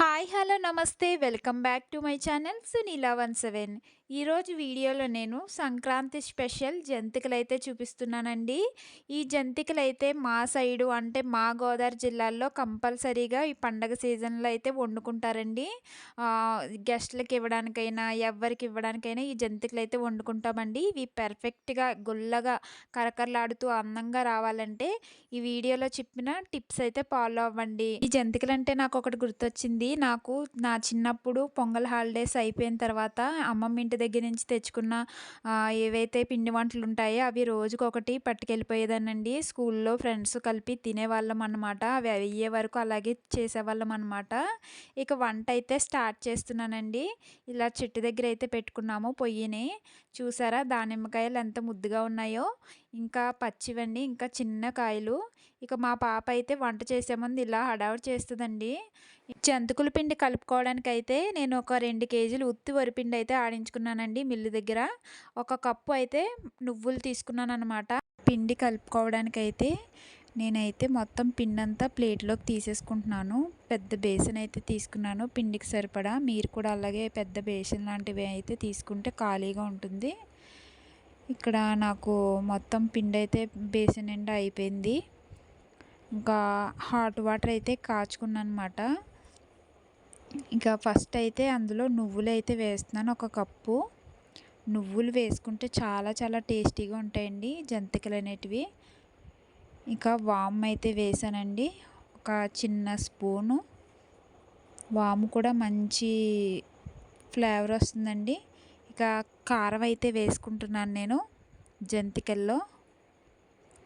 Hi, hello, namaste, welcome back to my channel Sunila 17. ఈరోజు వీడియోలో నేను సంక్రాంతి స్పెషల్ జంతికలు అయితే చూపిస్తున్నానండి. ఈ జంతికలు అయితే మా సైడు అంటే మా గోదావరి జిల్లాల్లో కంపల్సరీగా ఈ పండగ సీజన్లో అయితే వండుకుంటారండి. గెస్ట్లకి ఇవ్వడానికైనా ఎవరికి ఇవ్వడానికైనా ఈ జంతికలు అయితే వండుకుంటామండి. ఇవి పర్ఫెక్ట్గా గుల్లగా కరకరలాడుతూ అందంగా రావాలంటే ఈ వీడియోలో చెప్పిన టిప్స్ అయితే ఫాలో అవ్వండి. ఈ జంతికలు అంటే నాకు ఒకటి గుర్తొచ్చింది. నాకు నా చిన్నప్పుడు పొంగల్ హాలిడేస్ అయిపోయిన తర్వాత అమ్మమ్మ ఇంటి దగ్గర నుంచి తెచ్చుకున్న ఏవైతే పిండి వంటలు ఉంటాయో అవి రోజుకొకటి పట్టుకెళ్ళిపోయేదానండి స్కూల్లో ఫ్రెండ్స్ కలిపి తినేవాళ్ళం అనమాట అవి అయ్యే వరకు అలాగే చేసేవాళ్ళం అనమాట ఇక వంట అయితే స్టార్ట్ చేస్తున్నానండి. ఇలా చెట్టు దగ్గర అయితే పెట్టుకున్నాము పొయ్యిని. చూసారా దానిమ్మకాయలు ఎంత ముద్దుగా ఉన్నాయో. ఇంకా పచ్చివండి ఇంకా చిన్న కాయలు. ఇక మా పాప అయితే వంట చేసే ముందు ఇలా హడావుడి చేస్తుందండి. జంతుకుల పిండి కలుపుకోవడానికి అయితే నేను ఒక రెండు కేజీలు ఉత్తి వరిపిండి అయితే ఆడించుకున్నానండి మిల్లు దగ్గర. ఒక కప్పు అయితే నువ్వులు తీసుకున్నాను అనమాట పిండి కలుపుకోవడానికైతే నేనైతే మొత్తం పిండి అంతా ప్లేట్లోకి తీసేసుకుంటున్నాను. పెద్ద బేసన్ అయితే తీసుకున్నాను. పిండికి సరిపడా మీరు కూడా అలాగే పెద్ద బేసన్ లాంటివి అయితే తీసుకుంటే ఖాళీగా ఉంటుంది. ఇక్కడ నాకు మొత్తం పిండి అయితే బేసన్ నిండా అయిపోయింది. ఇంకా హాట్ వాటర్ అయితే కాచుకున్నాను అనమాట ఇంకా ఫస్ట్ అయితే అందులో నువ్వులు అయితే వేస్తున్నాను ఒక కప్పు. నువ్వులు వేసుకుంటే చాలా చాలా టేస్టీగా ఉంటాయండి జంతికలు అనేటివి. ఇంకా వామ్ అయితే వేసానండి. ఒక చిన్న స్పూను. వాము కూడా మంచి ఫ్లేవర్ వస్తుందండి. ఇక కారం అయితే వేసుకుంటున్నాను నేను జంతికల్లో.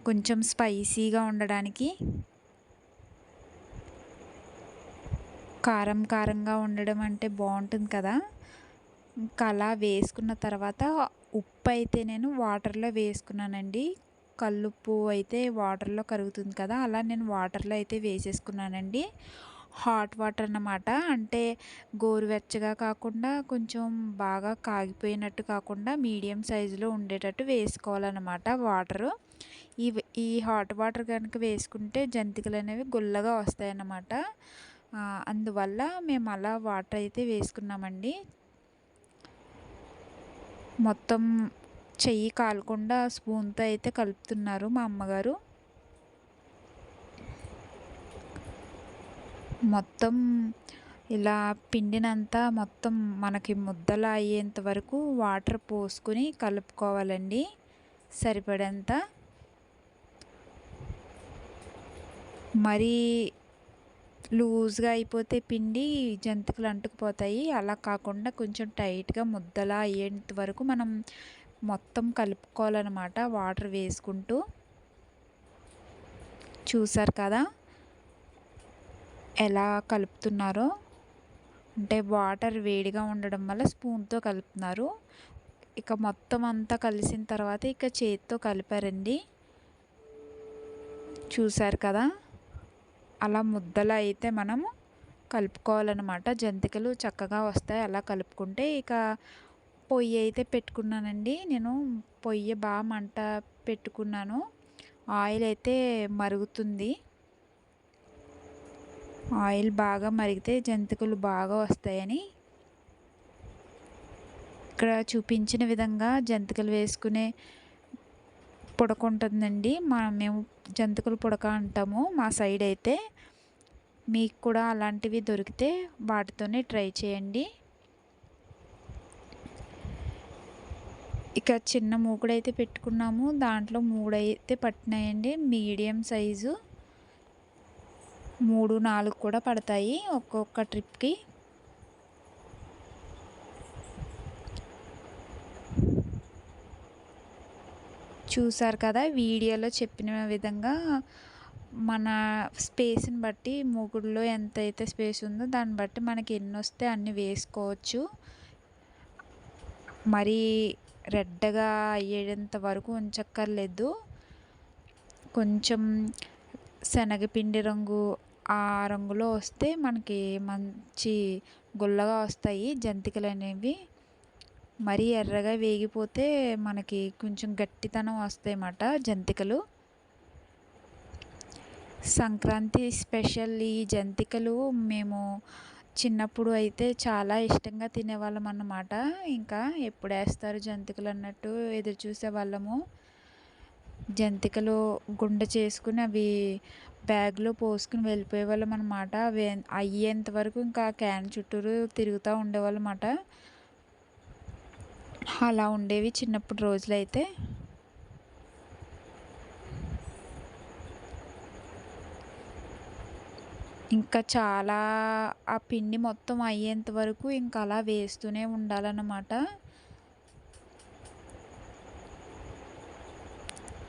కొంచెం స్పైసీగా ఉండడానికి కారం కారంగా ఉండడం అంటే బాగుంటుంది కదా. ఇంకా అలా వేసుకున్న తర్వాత ఉప్పు అయితే నేను వాటర్లో వేసుకున్నానండి. కల్లుప్పు అయితే వాటర్లో కరుగుతుంది కదా అలా నేను వాటర్లో అయితే వేసేసుకున్నానండి. హాట్ వాటర్ అన్నమాట. అంటే గోరువెచ్చగా కాకుండా కొంచెం బాగా కాగిపోయినట్టు కాకుండా మీడియం సైజులో ఉండేటట్టు వేసుకోవాలన్నమాట వాటరు. ఈ ఈ హాట్ వాటర్ కనుక వేసుకుంటే జంతికలు అనేవి గుల్లగా వస్తాయన్నమాట. అందువల్ల మేము అలా వాటర్ అయితే వేసుకున్నామండి. మొత్తం చెయ్యి కాలకుండా స్పూన్తో అయితే కలుపుతున్నారు మా అమ్మగారు. మొత్తం ఇలా పిండినంతా మొత్తం మనకి ముద్దలా అయ్యేంత వరకు వాటర్ పోసుకొని కలుపుకోవాలండి. సరిపడేంత మరీ లూజ్గా అయిపోతే పిండి జంతికలు అంటుకుపోతాయి. అలా కాకుండా కొంచెం టైట్గా ముద్దలా అయ్యేంత వరకు మనం మొత్తం కలుపుకోవాలన్నమాట వాటర్ వేసుకుంటూ. చూసారు కదా ఎలా కలుపుతున్నారో? అంటే వాటర్ వేడిగా ఉండడం వల్ల స్పూన్తో కలుపుతున్నారు. ఇక మొత్తం అంతా కలిసిన తర్వాత ఇక చేతితో కలిపారండి. చూసారు కదా? అలా ముద్దలు అయితే మనము కలుపుకోవాలన్నమాట. జంతికలు చక్కగా వస్తాయి అలా కలుపుకుంటే ఇక పొయ్యి అయితే పెట్టుకున్నానండి. నేను పొయ్యి బాగా మంట పెట్టుకున్నాను. ఆయిల్ అయితే మరుగుతుంది. ఆయిల్ బాగా మరిగితే జంతికలు బాగా వస్తాయని ఇక్కడ చూపించిన విధంగా జంతికలు వేసుకునే పుడక ఉంటుందండి మా మేము జంతికలు పుడక అంటాము. మా సైడ్ అయితే మీకు కూడా అలాంటివి దొరికితే వాటితోనే ట్రై చేయండి. ఇక చిన్న మూకుడైతే పెట్టుకున్నాము. దాంట్లో మూడైతే పట్టినాయండి. Medium size. మూడు నాలుగు కూడా పడతాయి ఒక్కొక్క ట్రిప్కి. చూసారు కదా వీడియోలో చెప్పిన విధంగా మన స్పేస్ని బట్టి మూగుడులో ఎంత అయితే స్పేస్ ఉందో దాన్ని బట్టి మనకి ఎన్ని వస్తే అన్ని వేసుకోవచ్చు. మరీ రెడ్డగా అయ్యేంత వరకు ఉంచక్కర్లేదు. కొంచెం శనగపిండి రంగు ఆ రంగులో వస్తే మనకి మంచి గుల్లగా వస్తాయి జంతికలు అనేవి. మరీ ఎర్రగా వేగిపోతే మనకి కొంచెం గట్టితనం వస్తాయి అన్నమాట జంతికలు. సంక్రాంతి స్పెషల్ ఈ జంతికలు మేము చిన్నప్పుడు అయితే చాలా ఇష్టంగా తినేవాళ్ళం అన్నమాట. ఇంకా ఎప్పుడు వేస్తారు జంతికలు అన్నట్టు ఎదురు చూసేవాళ్ళము జంతికలు గుండె చేసుకుని అవి బ్యాగ్లో పోసుకుని వెళ్ళిపోయేవాళ్ళం అనమాట అవి అయ్యేంత వరకు ఇంకా క్యాన్ చుట్టూరు తిరుగుతూ ఉండేవాళ్ళమాట అలా ఉండేవి చిన్నప్పుడు రోజులైతే. ఇంకా చాలా ఆ పిండి మొత్తం అయ్యేంత వరకు ఇంకా అలా వేస్తూనే ఉండాలన్నమాట.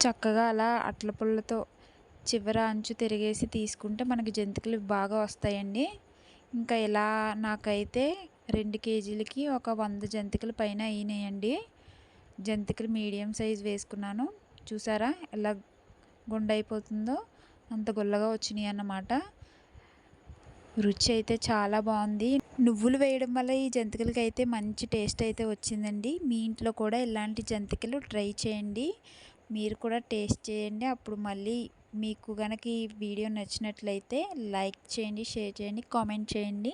చక్కగా అలా అట్ల పుల్లతో చివర అంచు తిరిగేసి తీసుకుంటే మనకి జంతికలు బాగా వస్తాయండి. ఇంకా ఇలా నాకైతే రెండు కేజీలకి ఒక వంద జంతికల పైన అయినాయండి. జంతికలు మీడియం సైజ్ వేసుకున్నాను. చూసారా ఎలా గుండైపోతుందో అంత గుల్లగా వచ్చినాయి అన్నమాట. రుచి అయితే చాలా బాగుంది. నువ్వులు వేయడం వల్ల ఈ జంతికలకి అయితే మంచి టేస్ట్ అయితే వచ్చిందండి. మీ ఇంట్లో కూడా ఇలాంటి జంతికలు ట్రై చేయండి. మీరు కూడా టేస్ట్ చేయండి. అప్పుడు మళ్ళీ మీకు కనుక ఈ వీడియో నచ్చినట్లయితే లైక్ చేయండి షేర్ చేయండి కామెంట్ చేయండి.